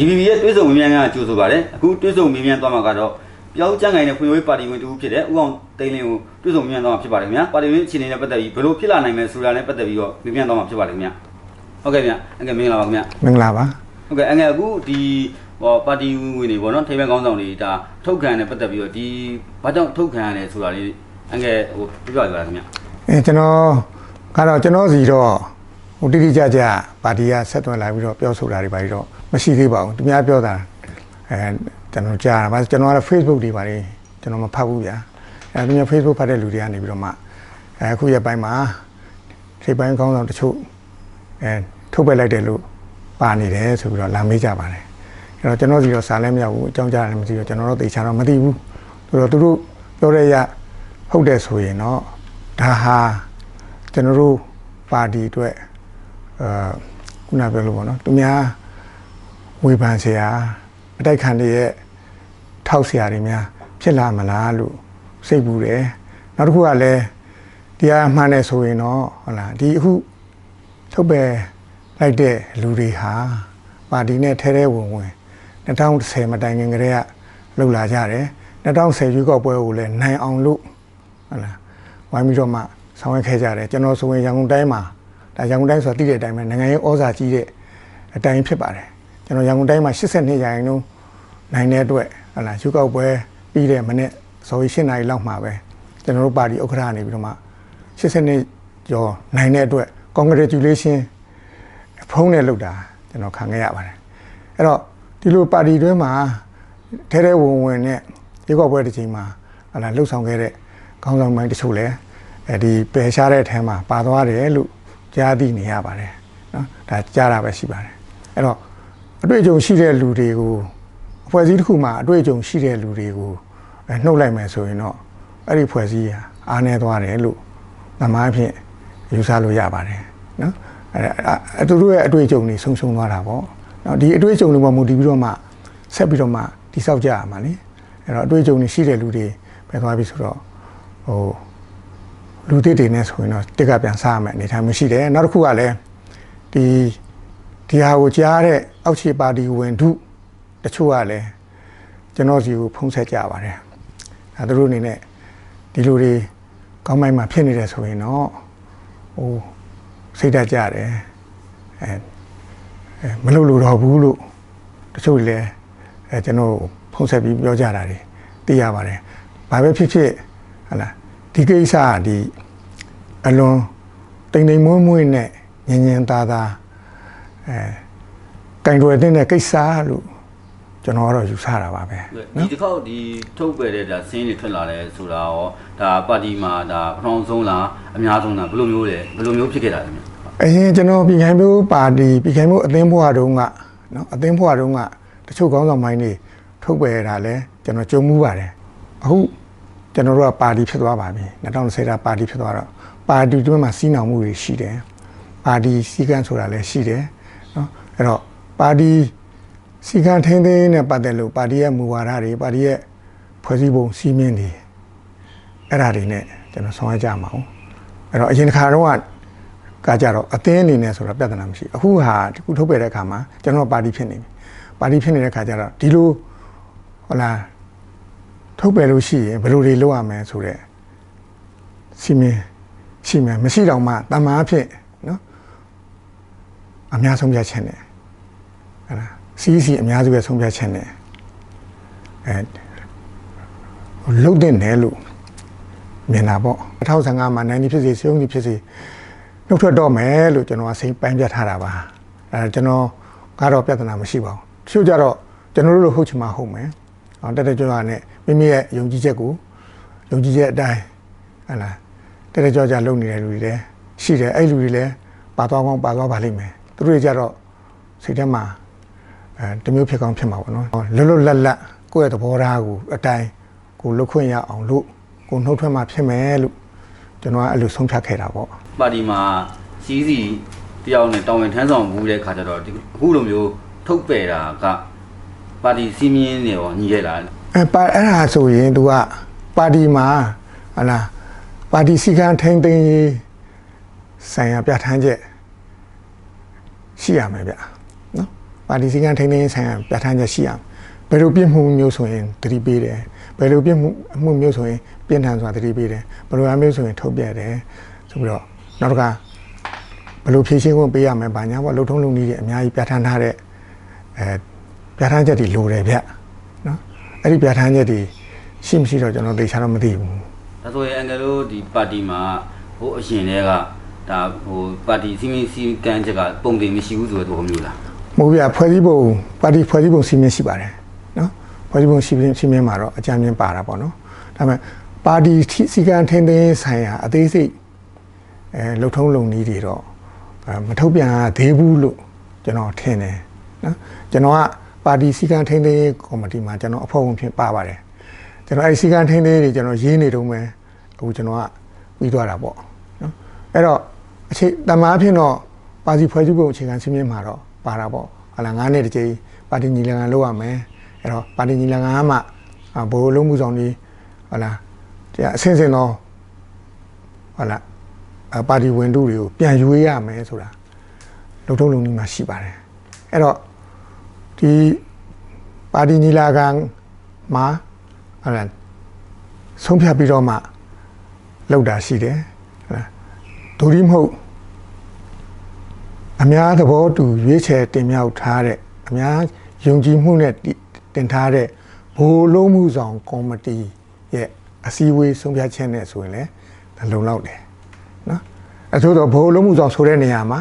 DVB ရဲ့တွေးဆုံမြင်းများကကြိုဆိုပါတယ်အခုတွေးဆုံမြင်းများသွားမှာကတော့ပြောင်းကြံ့ငိုင်တဲ့ဖွံ့ဖြိုးရေးပါတီဝင်တူဖြစ်တဲ့ဥအောင်တိန်လင်းကိုတွေးဆုံမြင်းများသွားမှာဖြစ်ပါတယ်ခင်ဗျာပါတီဝင်အခြေအနေနဲ့ပတ်သက်ပြီးဘယ်လိုဖြစ်လာနိုင်မလဲဆိုတာနဲ့ပတ်သက်ပြီးတော့မြင်းများသွားမှာဖြစ်ပါတယ်ခင်ဗျာဟုတ်ကဲ့ဗျအငယ်မင်္ဂလာပါခင်ဗျာမင်္ဂလာပါဟုတ်ကဲ့အငယ်အခုဒီဟောပါတီဝင်တွေပေါ့နော်ထိပ်ပိုင်းကောင်းဆောင်တွေဒါထုတ်ခံနဲ့ပတ်သက်ပြီးတော့ဒီဘာကြောင့်ထုတ်ခံရလဲဆိုတာလေးအငယ်ဟိုပြောပြပြပါခင်ဗျာအဲကျွန်တော်ကတော့ကျွန်တော်စီတော့ဟိုတိတိကျကျပါတီကဆက်သွယ်လာပြီးတော့ပြောဆိုတာတွေပါပြီးတော့ မရှိသေးပါဘူးသူများပြောတာအဲကျွန်တော်ကြားတာပါကျွန်တော်ကတော့ Facebook တွေပါလေကျွန်တော်မဖတ်ဘူးဗျာအဲသူများ Facebook ဖတ်တဲ့လူတွေကနေပြီးတော့မှအဲအခုရက်ပိုင်းမှာထိပ်ပိုင်းကောင်းဆောင်တချို့အဲထုတ်ပယ်လိုက်တယ်လို့ပါနေတယ်ဆိုပြီးတော့လာမေးကြပါတယ်အဲ့တော့ကျွန်တော်စီတော့စာလည်းမရောက်ဘူးအကြောင်းကြားလည်းမသိတော့ကျွန်တော်တို့တေချာတော့မသိဘူးဆိုတော့သူတို့ပြောတဲ့ရဟုတ်တယ်ဆိုရင်တော့ဒါဟာကျွန်တော်တို့ပါတီအတွက်အာခုနပြောလို့ပေါ့နော်သူများ ဝေဖန်စရာအတိုက်ခံတွေရဲ့ထောက်စရာတွေများဖြစ်လာမလားလို့စိတ်ပူတယ်နောက်တစ်ခုကလည်းတရားမှန်တယ်ဆိုရင်တော့ဟုတ်လားဒီအခုထုတ်ပယ်လိုက်တဲ့လူတွေဟာပါတီနဲ့ထဲထဲဝင်ဝင်2010မတိုင်ခင်ကတည်းကလှုပ်လာကြတယ်2010ရွေးကောက်ပွဲကိုလည်းနိုင်အောင်လို့ဟုတ်လားဝိုင်းပြီးတော့မှဆောင်ရွက်ခဲ့ကြတယ်ကျွန်တော်ဆိုရင်ရန်ကုန်တိုင်းမှာဒါရန်ကုန်တိုင်းဆိုတာသိတဲ့အတိုင်းပဲနိုင်ငံရေးဩဇာကြီးတဲ့အတိုင်းဖြစ်ပါတယ် ကျွန်တော်ရန်ကုန်တိုင်းမှာ82ရာခိုင်နှုန်းနိုင်တဲ့အတွက်ဟုတ်လားရွေးကောက်ပွဲပြီးတဲ့မနေ့စော်ရီ8နာရီလောက်မှာပဲကျွန်တော်တို့ပါတီဥက္ကဋ္ဌနေပြီးတော့မှ82ကျော်နိုင်တဲ့အတွက် congratulation ဖုန်းနဲ့လုပ်တာကျွန်တော်ခံခဲ့ရပါတယ်အဲ့တော့ဒီလိုပါတီတွင်းမှာထဲထဲဝင်ဝင်နဲ့ရေကောက်ပွဲတစ်ချိန်မှာဟလာလှုပ်ဆောင်ခဲ့တဲ့ခေါင်းဆောင်ပိုင်းတချို့လည်းအဲဒီပယ်ရှားတဲ့အထဲမှာပါသွားတယ်လို့ကြားသိနေရပါတယ်နော်ဒါကြားတာပဲရှိပါတယ်အဲ့တော့ အတွေ့အကြုံရှိတဲ့လူတွေကိုအဖွဲ့အစည်းတစ်ခုမှာအတွေ့အကြုံရှိတဲ့လူတွေကိုအဲနှုတ်လိုက်မယ်ဆိုရင်တော့အဲ့ဒီအဖွဲ့အစည်းဟာအားနည်းသွားတယ်လို့သမားအဖြစ်ယူဆလို့ရပါတယ်နော်အဲအဲသူတို့ရဲ့အတွေ့အကြုံတွေဆုံးရှုံးသွားတာပေါ့နော်ဒီအတွေ့အကြုံတွေပေါ်မူတည်ပြီးတော့မှဆက်ပြီးတော့မှတိဆောက်ကြရမှာလေအဲ့တော့အတွေ့အကြုံတွေရှိတဲ့လူတွေပဲသွားပြီဆိုတော့ဟိုလူသစ်တွေနဲ့ဆိုရင်တော့တက်ကပြန်စားရမယ်အနေထားမရှိတယ်နောက်တစ်ခုကလည်းဒီ ဒီဟာကိုကြားတဲ့အောက်ခြေပါတီဝင်ထုတချို့ကလည်းကျွန်တော်စီကိုဖုံးဆက်ကြပါတယ်အဲသူတို့အနေနဲ့ဒီလူတွေကောင်းမိုင်းမှာဖြစ်နေတယ်ဆိုရင်တော့ဟိုစိတ်ဓာတ်ကြတယ်အဲအဲမလုပ်လို့တော့ဘူးလို့တချို့တွေလည်းအဲကျွန်တော်ဖုံးဆက်ပြီးပြောကြတာတွေသိရပါတယ်ဘာပဲဖြစ်ဖြစ်ဟလာဒီကိစ္စကဒီအလွန်တိမ်တိမ်မွေးမွေးနဲ့ညင်ညင်သားသား အဲကင်တွယ်တဲ့ကိစ္စလို့ကျွန်တော်ကတော့ယူဆတာပါပဲဒီတစ်ခေါက်ဒီထုတ်ပယ်တဲ့ဒါဆင်းတွေထွက်လာတယ်ဆိုတာရောဒါပါတီမှာဒါပထမဆုံးလားအများဆုံးလားဘယ်လိုမျိုးလဲဘယ်လိုမျိုးဖြစ်ခဲ့တာလဲခင်ဗျအရင်ကျွန်တော်ပြည်ခိုင်မျိုးပါတီပြည်ခိုင်မျိုးအသင်းဘွားတုန်းကနော်အသင်းဘွားတုန်းကတချို့ကောင်းဆောင်မိုင်းတွေထုတ်ပယ်တာလဲကျွန်တော်ကြုံမှုပါတယ်အခုကျွန်တော်တို့ကပါတီဖြစ်သွားပါပြီ2010တာပါတီဖြစ်သွားတော့ပါတီတွင်းမှာစီးနှောင်မှုတွေရှိတယ်ပါတီစီကန်းဆိုတာလည်းရှိတယ် နော်အဲ့တော့ပါတီစီကန်းထင်းထင်းနဲ့ပတ်သက်လို့ပါတီရဲ့မူဝါဒတွေပါတီရဲ့ဖွဲ့စည်းပုံစီမင်းတွေအဲ့ဒါတွေနဲ့ကျွန်တော်ဆောင်ရွက်ကြမှာအောင်အဲ့တော့အရင်တစ်ခါတော့ကကကြတော့အသင်းအနေနဲ့ဆိုတာပြဿနာမရှိအခုဟာဒီခုထုတ်ပယ်တဲ့အခါမှာကျွန်တော်ပါတီဖြစ်နေပြီပါတီဖြစ်နေတဲ့အခါကျတော့ဒီလိုဟလာထုတ်ပယ်လို့ရှိရင်ဘယ်လိုတွေလုပ်ရမလဲဆိုတော့စီမင်းရှိမယ်မရှိတော့မှတမားဖြစ်နော် အများဆုံးပြချက်နဲ့ဟလာစီစီအများစုရဲ့ဆုံးဖြတ်ချက်နဲ့အဲလုတ်တဲ့နယ်လို့မြင်တာပေါ့2015မှာနိုင်ဖြစ်စေစီုံကြီးဖြစ်စေနှုတ်ထွက်တော့မယ်လို့ကျွန်တော်ကစိတ်ပိုင်းပြတ်ထားတာပါအဲကျွန်တော်ကတော့ပြဿနာမရှိပါဘူးတချို့ကြတော့ကျွန်တော်တို့လိုဟုတ်ချင်မှဟုတ်မယ်အောင်တက်တက်ကြွကြွနဲ့မိမိရဲ့ယုံကြည်ချက်ကိုယုံကြည်ချက်အတိုင်းဟလာတက်တက်ကြွကြွလုပ်နေတဲ့လူတွေလည်းရှိတယ်အဲ့လူတွေလည်းပါသွားကောင်းပါသွားပါလိမ့်မယ် သူတို့တွေကြတော့စိတ်ထဲမှာအဲတမျိုးဖြစ်ကောင်းဖြစ်မှာပေါ့နော်လွတ်လွတ်လပ်လပ်ကိုယ့်ရဲ့သဘောထားကိုအတိုင်းကိုလုတ်ခွင့်ရအောင်လို့ကိုနှုတ်ထွက်မှဖြစ်မယ်လို့ကျွန်တော်ကအဲ့လိုဆုံးဖြတ်ခဲ့တာပေါ့ပါတီမှာစီးစီတယောက်နဲ့တောင်းဝင်ထမ်းဆောင်မှုတဲ့ခါကျတော့ဒီအခုလိုမျိုးထုတ်ပယ်တာကပါတီစီးမြင်းနေရောညီခဲ့လားအဲပါအဲ့ဒါဆိုရင် तू ကပါတီမှာဟလာပါတီစီကံထိန်သိမ်းရေးဆိုင်ရာပြဋ္ဌာန်းချက် ရှိရမယ်ဗျနော်ပါတီစည်းကမ်းထိန်းသိမ်းရေးဆိုင်ရာပြဋ္ဌာန်းချက်ရှိအောင်ဘယ်လိုပြစ်မှုမျိုးဆိုရင်တတိပေးတယ်ဘယ်လိုပြစ်မှုအမှုမျိုးဆိုရင်ပြင်းထန်စွာတတိပေးတယ်ဘယ်လိုအမျိုးဆိုရင်ထုတ်ပြတယ်ဆိုပြီးတော့နောက်တစ်ခါဘယ်လိုဖြည့်ရှင်းခွင့်ပေးရမလဲဘာညာပေါ့လုံထုံးလုံနည်းတွေအများကြီးပြဋ္ဌာန်းထားတဲ့အဲပြဋ္ဌာန်းချက်တွေလိုတယ်ဗျနော်အဲ့ဒီပြဋ္ဌာန်းချက်တွေရှိမရှိတော့ကျွန်တော်သိချာတော့မသိဘူးဒါဆိုရင်အင်္ဂလိုဒီပါတီမှာဟိုအရှင်တွေက ဒါဟိုပါတီစီမင်းစီကန်းချက်ကပုံတင်မရှိဘူးဆိုတဲ့သဘောမျိုးလားမဟုတ်ပြဖွဲ့စည်းပုံပါတီဖွဲ့စည်းပုံစီမင်းရှိပါတယ်နော်ဖွဲ့စည်းပုံစီမင်းစီမင်းမှာတော့အကြံဉာဏ်ပါတာပေါ့နော်ဒါပေမဲ့ပါတီစီကံထင်းထင်းဆိုင်ရာအသေးစိတ်အဲလှုပ်ထုံးလုံနည်းတွေတော့အဲမထုတ်ပြန်ရသေးဘူးလို့ကျွန်တော်ထင်တယ်နော်ကျွန်တော်ကပါတီစီကံထင်းထင်းကော်မတီမှာကျွန်တော်အဖွဲ့ဝင်ဖြစ်ပါပါတယ်ကျွန်တော်အဲဒီစီကံထင်းထင်းတွေကျွန်တော်ရေးနေတုန်းပဲအခုကျွန်တော်ကပြီးသွားတာပေါ့နော်အဲ့တော့ အခြေတမားဖြစ်တော့ပါတီဖွဲ့စည်းပုံအခြေခံစီမင်းမှာတော့ပါတာပေါ့ဟာလာ9နှစ်တစ်ကြိမ်ပါတီညီလာခံလုပ်ရမယ်အဲ့တော့ပါတီညီလာခံကမှဘိုလ်လုံးမှုဆောင်ကြီးဟာလာတရားအဆင့်ဆင့်တော့ဟာလာအပါတီဝင်တူတွေကိုပြန်ရွေးရမယ်ဆိုတာလုံထုံးလုံနည်းမှာရှိပါတယ်အဲ့တော့ဒီပါတီညီလာခံမှာဟာလာဆုံးဖြတ်ပြီးတော့မှလောက်တာရှိတယ်ဟာလာ ဒူရီမဟုတ်အများသဘောတူရွေးချယ်တင်မြှောက်ထားတဲ့အများယုံကြည်မှုနဲ့တင်ထားတဲ့ဘိုလ်လုံးမှုဆောင်ကော်မတီရဲ့အစည်းအဝေးဆုံးဖြတ်ချက်နဲ့ဆိုရင်လည်းဒါလုံလောက်တယ်နော်အဆိုတော့ဘိုလ်လုံးမှုဆောင်ဆိုတဲ့နေရာမှာ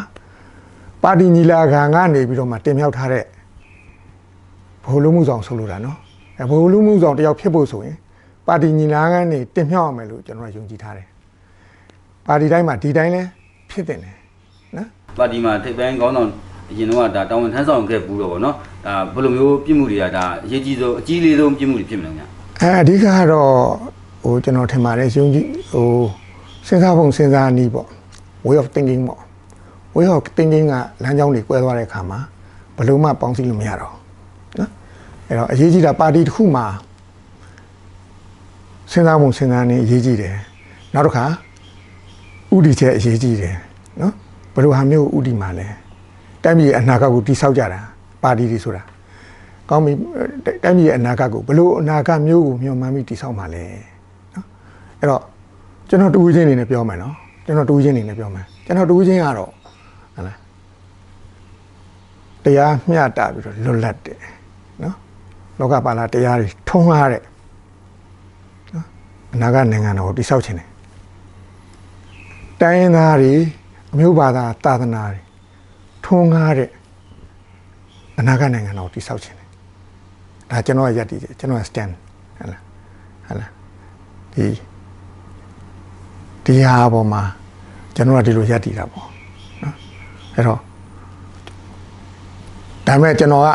ပါတီညီလာခံကနေပြီးတော့မှတင်မြှောက်ထားတဲ့ဘိုလ်လုံးမှုဆောင်ဆိုလိုတာနော်အဲဘိုလ်လုံးမှုဆောင်တယောက်ဖြစ်ဖို့ဆိုရင်ပါတီညီလာခံနေတင်မြှောက်ရမယ်လို့ကျွန်တော်ကယုံကြည်ထားတယ် ပါတီတိုင်းမှာဒီတိုင်းလဲဖြစ်တယ်နော်ပါတီမှာထိပ်ပိုင်းခေါင်းဆောင်အရင်တော့ကဒါတာဝန်ထမ်းဆောင်ခဲ့ဘူးတော့ဗောနော်ဒါဘယ်လိုမျိုးပြစ်မှုတွေကဒါအရေးကြီးဆုံးအကြီးလေးဆုံးပြစ်မှုတွေဖြစ်မလဲညာအဲအဓိကကတော့ဟိုကျွန်တော်ထင်ပါတယ်ယုံကြည်ဟိုစဉ်းစားပုံစဉ်းစားနည်းပေါ့ way of thinking ပေါ့ way of thinking ကလမ်းကြောင်းတွေကွဲသွားတဲ့အခါမှာဘယ်လို့မှပေါင်းစည်းလို့မရတော့ဘူးနော်အဲ့တော့အရေးကြီးတာပါတီတစ်ခုမှာစဉ်းစားပုံစဉ်းစားနည်းအရေးကြီးတယ်နောက်တစ်ခါ ဥတီချက်အရေးကြီးတယ်နော်ဘယ်လိုဟာမျိုးဥတီမှာလဲတိုင်းပြည်ရဲ့အနာဂတ်ကိုတိဆောက်ကြတာပါတီတွေဆိုတာကောင်းပြီတိုင်းပြည်ရဲ့အနာဂတ်ကိုဘလို့အနာဂတ်မျိုးကိုမျှော်မှန်းပြီးတည်ဆောက်မှာလဲနော်အဲ့တော့ကျွန်တော်တူးချင်းအနေနဲ့ပြောမယ်နော်ကျွန်တော်တူးချင်းအနေနဲ့ပြောမယ်ကျွန်တော်တူးချင်းကတော့ဟလာတရားမျှတပြီးတော့လွတ်လပ်တယ်နော်လောကပါလာတရားတွေထုံးကားတဲ့နော်အနာဂတ်နိုင်ငံတော်ကိုတည်ဆောက်ခြင်းတယ် တိုင်းရင်းသားတွေအမျိုးဘာသာသာသနာတွေထုံးကားတဲ့အနာဂတ်နိုင်ငံတော်ကိုတည်ဆောက်ခြင်းဒါကျွန်တော်ရက်တည်တယ်ကျွန်တော် stand ဟဲ့လားဟဲ့လားဒီဒီဟာပေါ်မှာကျွန်တော်ကဒီလိုရက်တည်တာပေါ့နော်အဲ့တော့ဒါမဲ့ကျွန်တော်က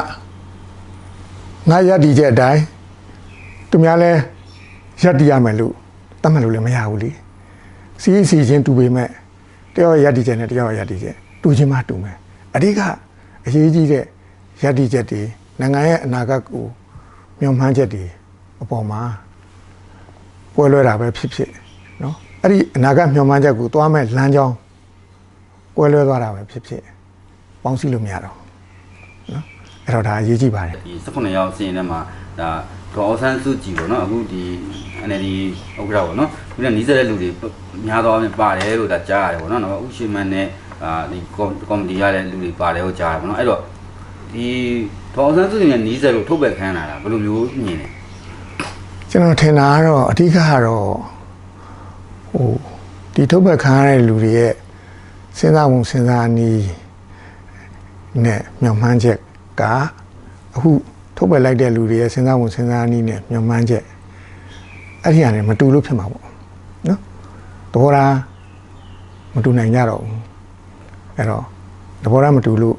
ငါရက်တည်ချက်အတိုင်းသူများလဲရက်တည်ရမယ်လို့တတ်မှတ်လို့လည်းမရဘူးလေ စီးစီချင်းတူပေမဲ့တယောက်ရည်တည်ချက်နဲ့တယောက်ရည်တည်ချက်တူချင်းမှတူမယ်အဓိကအရေးကြီးတဲ့ရည်တည်ချက်တွေနိုင်ငံရဲ့အနာဂတ်ကိုမျှော်မှန်းချက်တွေအပေါ်မှာပွဲလွဲတာပဲဖြစ်ဖြစ်နော်အဲ့ဒီအနာဂတ်မျှော်မှန်းချက်ကိုသွားမဲ့လမ်းကြောင်းပွဲလွဲသွားတာပဲဖြစ်ဖြစ်ပေါင်းစည်းလို့မရတော့နော်အဲ့တော့ဒါအရေးကြီးပါတယ်ဒီ19ရောက်စီရင်ထဲမှာ ဒါဒေါ်အောင်ဆန်းစုကြည်ပေါ့နော်အခုဒီ NLD ဥက္ကဋ္ဌပေါ့နော်ဒီကနီးစပ်တဲ့လူတွေများသောအားဖြင့်ပါတယ်လို့ဒါကြားရတယ်ပေါ့နော်နောက်ဥရှိမန်နဲ့အာဒီကော်မတီရတဲ့လူတွေပါတယ်လို့ကြားရတယ်ပေါ့နော်အဲ့တော့ဒီဒေါ်အောင်ဆန်းစုကြည်နဲ့နီးစပ်လို့ထုတ်ပယ်ခံရတာဘယ်လိုမျိုးမြင်လဲကျွန်တော်ထင်တာကတော့အဓိကကတော့ဟိုဒီထုတ်ပတ်ခံရတဲ့လူတွေရဲ့စဉ်းစားမှုစဉ်းစားနည်းနဲ့မျှော်မှန်းချက်ကအခု ထုတ်ပတ်လိုက်တဲ့လူတွေရဲ့စဉ်းစားမှုစဉ်းစားနည်းနဲ့မျှော်မှန်းချက်အဲ့ဒီဟာနဲ့မတူလို့ဖြစ်မှာပေါ့နော်တဘောလားမတူနိုင်ကြတော့ဘူးအဲ့တော့တဘောလားမတူလို့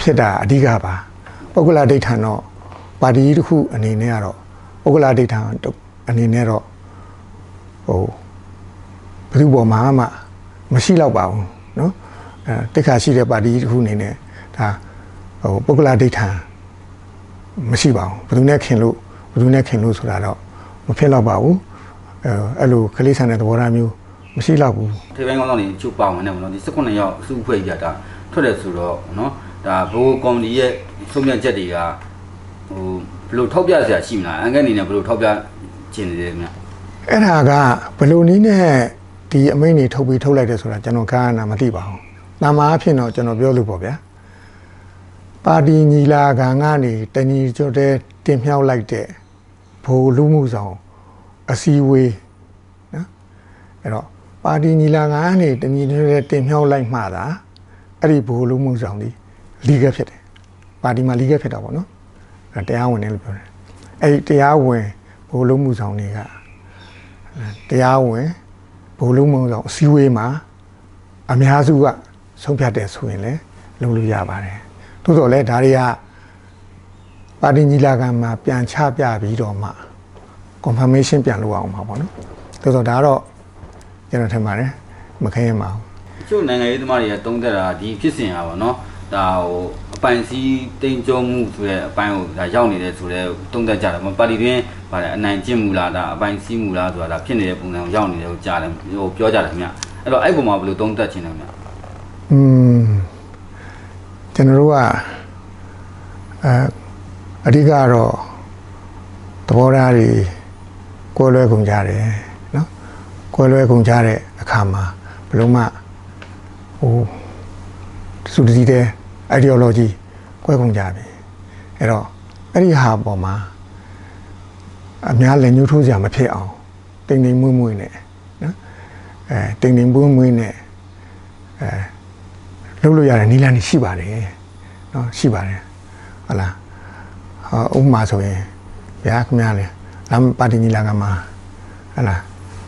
ဖြစ်တာအဓိကပါပုဂ္ဂလဒိဋ္ဌာန်တော့ပါတီတစ်ခုအနေနဲ့ကတော့ ပုဂ္ဂလဒိဋ္ဌာန်အနေနဲ့တော့ဟိုဘယ်သူပေါ်မှာမှမရှိတော့ပါဘူးเนาะအဲတိခါရှိတဲ့ပါတီတစ်ခုအနေနဲ့ဒါဟိုပုဂ္ဂလဒိဋ္ဌာန် မရှိပါဘူးဘယ်သူနဲ့ခင်လို့ဘယ်သူနဲ့ခင်လို့ဆိုတာတော့မဖြစ်တော့ပါဘူးအဲအဲ့လိုကလေးဆန်တဲ့သဘောထားမျိုးမရှိတော့ဘူးထိပ်ပိုင်းကောင်းဆောင်တွေချုပ်ပါဝင်နေပေါ့နော်ဒီ18ရောက်အစုအဖွဲ့ကြီးကဒါထွက်တယ်ဆိုတော့နော်ဒဒါဘိုးကော်မတီရဲ့ဆုံးဖြတ်ချက်တွေကဟိုဘယ်လိုထောက်ပြစရာရှိမလားအန်ကဲအနေနဲ့ဘယ်လိုထောက်ပြခြင်းနေလဲခင်ဗျအဲ့ဒါကဘယ်လိုနည်းနဲ့ဒီအမိန့်တွေထုတ်ပြီးထုတ်လိုက်တယ်ဆိုတာကျွန်တော်ကနာမသိပါဘူး။နာမအဖြစ်တော့ကျွန်တော်ပြောလို့ပေါ့ဗျာ။ ပါတီညီလာခံကနေတညီကျွတ်တဲ့တင်မြှောက်လိုက်တဲ့ဘိုလ်လူမှုဆောင်အစည်းအဝေးနော်အဲ့တော့ပါတီညီလာခံကနေတညီကျွတ်တဲ့တင်မြှောက်လိုက်မှသာအဲ့ဒီဘိုလ်လူမှုဆောင်ဒီ legal ဖြစ်တယ်။ပါတီမှာ legal ဖြစ်တာပေါ့နော်။အဲ့တရားဝင်တယ်လို့ပြောတယ်။အဲ့ဒီတရားဝင်ဘိုလ်လူမှုဆောင်တွေကတရားဝင်ဘိုလ်လုံးမုံဆောင်အစည်းအဝေးမှာအများစုကဆုံးဖြတ်တယ်ဆိုရင်လည်းလုပ်လို့ရပါတယ်။ သို့တော်လည်းဒါတွေကပါတီညီလာခံမှာပြန်ချပြပြီးတော့မှ confirmation ပြန်လုပ်အောင်ပါပေါ့နော်။သို့တော်ဒါကတော့ကျွန်တော်ထင်ပါတယ်မခဲရင်ပါဘူးတချို့နိုင်ငံရေးသမားတွေကတုံးသက်တာဒီဖြစ်စဉ်ဟာပေါ့နော်ဒါဟိုအပိုင်စီးတိမ်ကြုံမှုဆိုတဲ့အပိုင်းကိုဒါရောက်နေတယ်ဆိုတော့တုံးသက်ကြတယ်မပါတီတွင်ဗါတယ်အနိုင်ကျင့်မှုလားဒါအပိုင်စီးမှုလားဆိုတာဒါဖြစ်နေတဲ့ပုံစံကိုရောက်နေတယ်ကိုကြားတယ်ဟိုပြောကြတယ်ခင်ဗျအဲ့တော့အဲ့ပုံမှာဘယ်လိုတုံးသက်ခြင်းလဲခင်ဗျ။อืม ကျွန်တော်တို့ကအဲအဓိကတော့သဘောထားတွေကိုယ်လွဲကုန်ကြတယ်နော်ကိုယ်လွဲကုန်ကြတဲ့အခါမှာဘယ်လို့မှဟိုစုတည်တဲ့ ideology ကွဲကုန်ကြပြီအဲ့တော့အဲ့ဒီဟာပေါ်မှာအများလည်းညှို့ထိုးစရာမဖြစ်အောင်တိမ်တိမ်မွေ့မွေ့နဲ့နော်အဲတိမ်တိမ်မွေ့မွေ့နဲ့အဲ လုပ်လို့ရတဲ့နည်းလမ်းတွေရှိပါတယ်နော်ရှိပါတယ်ဟုတ်လားဟောဥပမာဆိုရင်ဗျာခင်ဗျားလေလမ်းပါတီညီလာခံမှာဟုတ်လား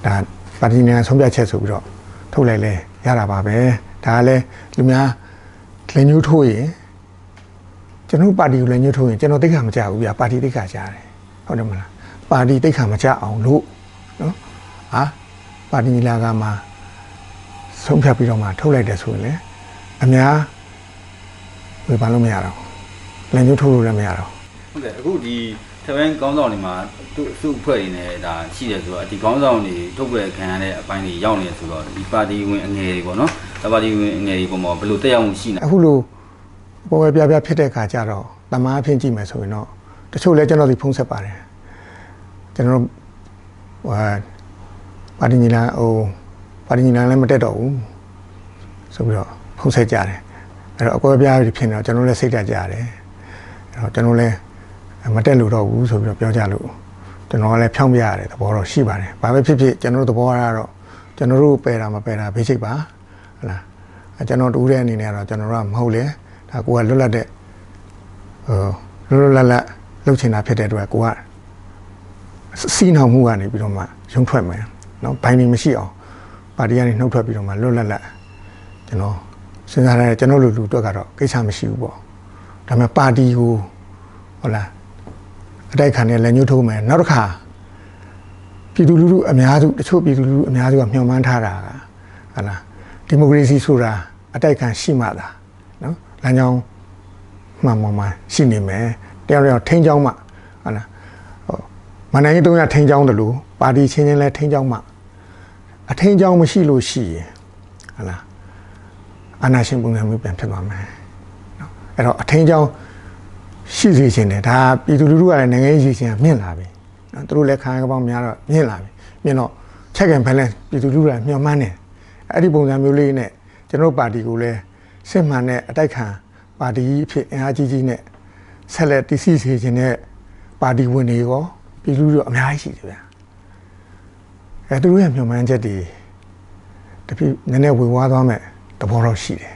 ဒါပါတီညီလာခံဆုံးဖြတ်ချက်ဆိုပြီးတော့ထုတ်လိုက်လဲရတာပါပဲဒါကလည်းလူများလက်ညှိုးထိုးရင်ကျွန်တော်ပါတီကိုလက်ညှိုးထိုးရင်ကျွန်တော်တိတ်ခါမကြဘူးဗျာပါတီတိတ်ခါကြတယ်ဟုတ်တယ်မလားပါတီတိတ်ခါမကြအောင်လို့နော်ဟာပါတီညီလာခံမှာဆုံးဖြတ်ပြီးတော့မှထုတ်လိုက်တယ်ဆိုရင်လေ အများဝေဖန်လို့မရတော့ဘူးလက်ညှိုးထိုးလို့လည်းမရတော့ဘူးဟုတ်ကဲ့အခုဒီထဝင်းကောင်းဆောင်တွေမှာသူ့စုအဖွဲ့တွေနဲ့ဒါရှိတယ်ဆိုတော့ဒီကောင်းဆောင်တွေထုတ်ပြခံရတဲ့အပိုင်းတွေရောက်နေတယ်ဆိုတော့ဒီပါတီဝင်အငယ်တွေပေါ့နော်ဒါပါတီဝင်အငယ်တွေပုံမှာဘယ်လိုတက်ရောက်မှုရှိနေအခုလိုပေါ်ပဲပြပြဖြစ်တဲ့ခါကျတော့တမားအဖြစ်ကြည့်မယ်ဆိုရင်တော့တချို့လဲကျွန်တော်ဒီဖုံးဆက်ပါတယ်ကျွန်တော်ဟိုပါတီညီလာဟိုပါတီညီလာလည်းမတက်တော့ဘူးဆိုပြီးတော့ ဖုံးဆက်ကြတယ်အဲ့တော့အကွဲပြားဖြစ်နေတော့ကျွန်တော်လည်းစိတ်ဓာတ်ကြတယ်အဲ့တော့ကျွန်တော်လည်းမတက်လို့တော့ဘူးဆိုပြီးတော့ပြောကြလို့ကျွန်တော်ကလည်းဖြောင်းပြရတယ်သဘောတော့ရှိပါတယ်ဘာပဲဖြစ်ဖြစ်ကျွန်တော်တို့သဘောကတော့ကျွန်တော်တို့ပယ်တာမပယ်တာဘေးချိတ်ပါဟုတ်လားအဲကျွန်တော်တူတဲ့အနေနဲ့ကတော့ကျွန်တော်တို့ကမဟုတ်လေဒါကိုကလွတ်လပ်တဲ့ဟိုလွတ်လွတ်လပ်လပ်လှုပ်ချင်တာဖြစ်တဲ့အတွက်ကိုကစီးနှောင်မှုကနေပြီးတော့မှရုံထွက်မယ်နော်ဘိုင်းနေမရှိအောင်ပါတီကနေနှုတ်ထွက်ပြီးတော့မှလွတ်လပ်လပ်ကျွန်တော် စဉ်းစားရတဲ့ကျွန်တော်လူလူအတွက်ကတော့ကိစ္စမရှိဘူးပေါ့ဒါပေမဲ့ပါတီကိုဟုတ်လားအတိုက်ခံနဲ့လက်ညှိုးထိုးမယ်နောက်တစ်ခါပြည်သူလူထုအများစုတချို့ပြည်သူလူထုအများစုကမျှော်မှန်းထားတာကဟုတ်လားဒီမိုကရေစီဆိုတာအတိုက်ခံရှိမှသာနော်လမ်းကြောင်းမှန်မှန်မှန်ရှိနေမယ်တယောက်တယောက်ထိန်းချောင်းမှဟုတ်လားဟိုမနိုင်တုံးရထိန်းချောင်းတယ်လို့ပါတီချင်းချင်းလဲထိန်းချောင်းမှအထိန်းချောင်းမရှိလို့ရှိရင်ဟုတ်လား အာနာရှင်ပုံစံမျိုးပြန်ဖြစ်သွားမယ်နော်အဲ့တော့အထိန်းချောင်းရှိစေခြင်းတယ်ဒါပြည်သူလူထုကလည်းနိုင်ငံရေးရှင်မြင့်လာပြီနော်သူတို့လည်းခံရကောင်းများတော့မြင့်လာပြီမြင့်တော့ check and balance ပြည်သူလူထုကမျှော်မှန်းတယ်အဲ့ဒီပုံစံမျိုးလေးနဲ့ကျွန်တော်ပါတီကိုလည်းစစ်မှန်တဲ့အတိုက်ခံပါတီကြီးအဖြစ်အင်အားကြီးကြီးနဲ့ဆက်လက်တည်ရှိစေခြင်းနဲ့ပါတီဝင်တွေရောပြည်သူလူထုအများကြီးရှိတယ်ဗျာအဲသူတို့ရဲ့မျှော်မှန်းချက်တွေတပြည့်နည်းနည်းဝေဝါးသွားမဲ့သ ဘောတော့ရှိတယ်